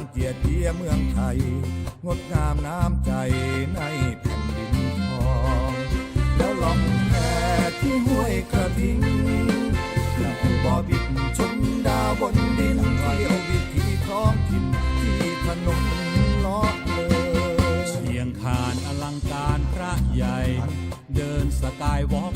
ยเมืองไทย งดงามน้ำใจในแผ่นดินทอง แล้วลองแพที่ห้วยกระทิงเราบ่อบิดชมดาวบนดินเที่ยววิถีท้องถิ่นที่ถนนลาะเลยเชียงคานอลังการพระใหญ่ เดินสกายวอล์ก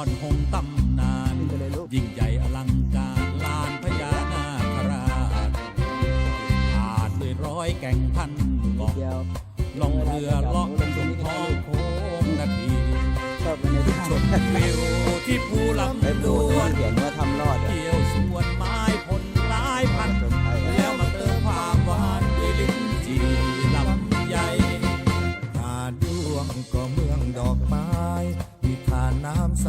อนหงตำนาน ยิ่งใหญ่อลังการลานพญานาคราชอาจด้วยร้อยแก่งพันกอกล่องเรือล่องชมท้องโค้งนาทีชมวิวที่ภูลำดวนเขียนว่าทำรอดเที่ยวสวนไม้ผลไายพันแล้วมาเติมความหวานด้วยลิ้นจีลำใหญ่หาดดวงก็เมืองดอกไม้มีทานน้ำใส